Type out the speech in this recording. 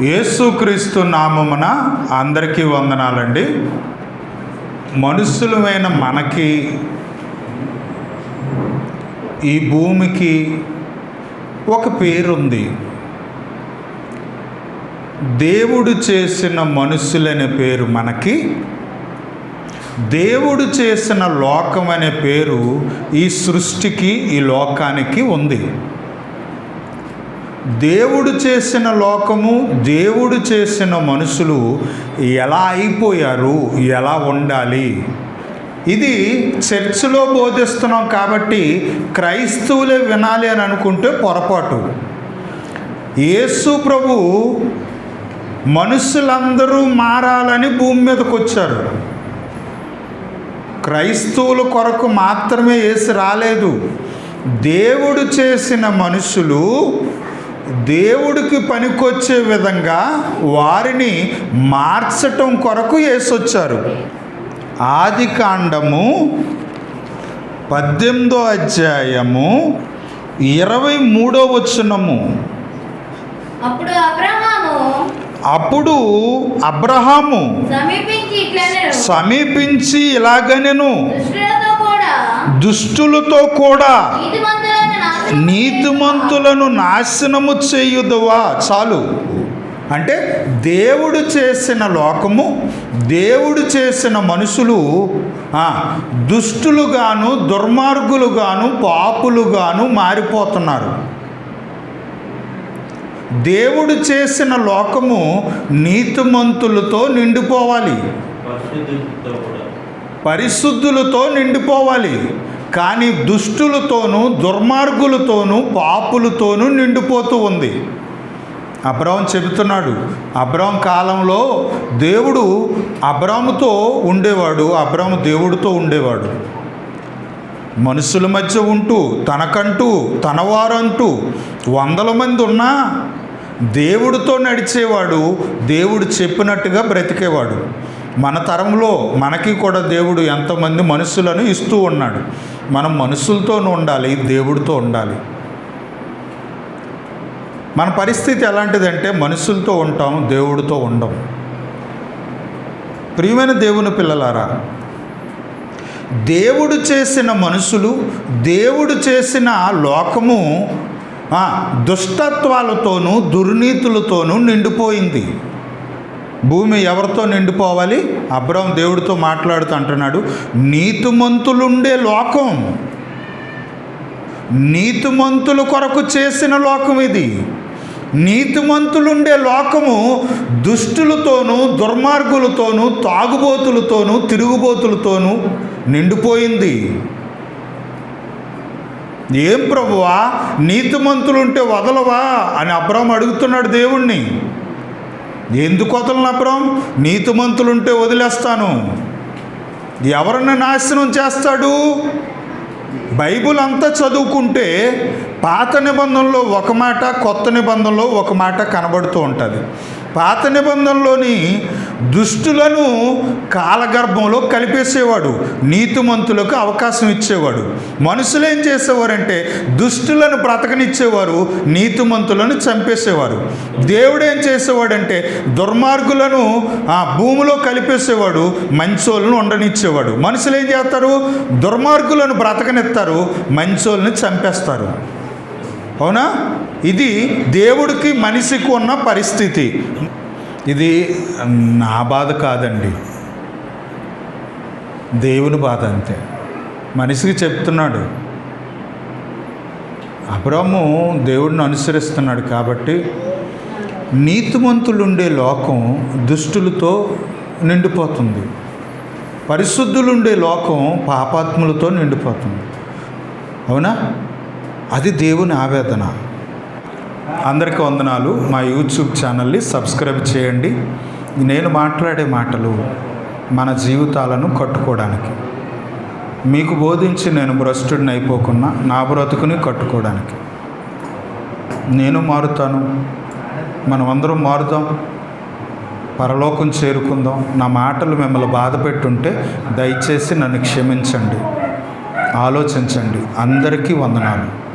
యేసుక్రీస్తు నామమున అందరికీ వందనాలండి. మనుషులమైన మనకి ఈ భూమికి ఒక పేరుంది. దేవుడు చేసిన మనుషులనే పేరు మనకి దేవుడు చేసిన లోకం అనే పేరు ఈ సృష్టికి ఈ లోకానికి ఉంది. దేవుడు చేసిన లోకము దేవుడు చేసిన మనుషులు ఎలా అయిపోయారు? ఎలా ఉండాలి? ఇది చర్చిలో బోధిస్తున్నాం కాబట్టి క్రైస్తవులే వినాలి అని అనుకుంటే పొరపాటు. యేసు ప్రభు మనుషులందరూ మారాలని భూమి మీదకి వచ్చారు. క్రైస్తవుల కొరకు మాత్రమే వేసి రాలేదు. దేవుడు చేసిన మనుషులు దేవుడికి పనికొచ్చే విధంగా వారిని మార్చటం కొరకు వేసొచ్చారు ఆది కాండము పద్దెనిమిదో అధ్యాయము ఇరవై మూడో వచనము. అప్పుడు అబ్రహాము సమీపించి ఇలాగనెను. దుష్టులతో కూడా నీతిమంతులను నాశనం నీతిమంతులను నాశనము చేయుదువా? చాలు. అంటే దేవుడు చేసిన లోకము దేవుడు చేసిన మనుషులు దుష్టులుగాను దుర్మార్గులుగాను పాపులుగాను మారిపోతున్నారు. దేవుడు చేసిన లోకము నీతిమంతులతో నిండిపోవాలి. పరిశుద్ధులతో నిండిపోవాలి. కానీ దుష్టులతోనూ దుర్మార్గులతోనూ పాపులతోనూ నిండిపోతూ ఉంది. అబ్రాహం చెబుతున్నాడు అబ్రాహం కాలంలో దేవుడు అబ్రాముతో ఉండేవాడు అబ్రాము దేవుడితో ఉండేవాడు. మనుషుల మధ్య ఉంటూ తనకంటూ తనవారంటూ వందల మంది ఉన్నా దేవుడితో నడిచేవాడు దేవుడు చెప్పినట్టుగా బ్రతికేవాడు. మన తరంలో మనకి కూడా దేవుడు ఎంతమంది మనుషులను ఇస్తూ ఉన్నాడు. మనం మనుషులతోనూ ఉండాలి దేవుడితో ఉండాలి. మన పరిస్థితి ఎలాంటిదంటే మనుషులతో ఉంటాం దేవుడితో ఉండం. ప్రియమైన దేవుని పిల్లలారా దేవుడు చేసిన మనుషులు దేవుడు చేసిన లోకము దుష్టత్వాలతోనూ దుర్నీతులతోనూ నిండిపోయింది. భూమి ఎవరితో నిండిపోవాలి? అబ్రహం దేవుడితో మాట్లాడుతూ అంటున్నాడు నీతిమంతులుండే లోకం. నీతిమంతుల కొరకు చేసిన లోకం ఇది. నీతిమంతులుండే లోకము దుష్టులతోనూ దుర్మార్గులతోనూ తాగుబోతులతోనూ తిరుగుబోతులతోనూ నిండిపోయింది. ఏం ప్రభువా? నీతిమంతులుంటే వదలవా? అని అబ్రహం అడుగుతున్నాడు దేవుణ్ణి. ఎందుకు వదలను అబ్రహం నీతిమంతులుంటే వదిలేస్తాను. ఎవరిని నాశనం చేస్తాడు? బైబుల్ అంతా చదువుకుంటే పాత నిబంధనలో ఒక మాట కొత్త నిబంధనలో ఒక మాట కనబడుతూ ఉంటుంది. పాత నిబంధనలోని దుష్టులను కాలగర్భంలో కలిపేసేవాడు నీతిమంతులకు అవకాశం ఇచ్చేవాడు. మనుషులు ఏం చేసేవారంటే దుష్టులను బ్రతకనిచ్చేవారు నీతిమంతులను చంపేసేవారు. దేవుడు ఏం చేసేవాడంటే దుర్మార్గులను ఆ భూమిలో కలిపేసేవాడు మంచోళ్ళను ఉండనిచ్చేవాడు. మనుషులు ఏం చేస్తారు? దుర్మార్గులను బ్రతకనిస్తారు మంచోళ్ళని చంపేస్తారు. అవునా? ఇది దేవుడికి మనిషికి ఉన్న పరిస్థితి. ఇది నా బాధ కాదండి. దేవుని బాధ అంతే. మనిషికి చెప్తున్నాడు. అబ్రాము దేవుడిని అనుసరిస్తున్నాడు కాబట్టి నీతిమంతులుండే లోకం దుష్టులతో నిండిపోతుంది. పరిశుద్ధులుండే లోకం పాపాత్ములతో నిండిపోతుంది. అవునా? అది దేవుని ఆవేదన అందరికీ వందనాలు. మా యూట్యూబ్ ఛానల్ని సబ్స్క్రైబ్ చేయండి. నేను మాట్లాడే మాటలు మన జీవితాలను కట్టుకోవడానికి. మీకు బోధించి నేను భ్రష్టుడిని అయిపోకున్నా నా బ్రతుకుని కట్టుకోవడానికి. నేను మారుతాను. మనం అందరం మారుదాం. పరలోకం చేరుకుందాం. నా మాటలు మిమ్మల్ని బాధ పెట్టుంటే దయచేసి నన్ను క్షమించండి. ఆలోచించండి. అందరికీ వందనాలు.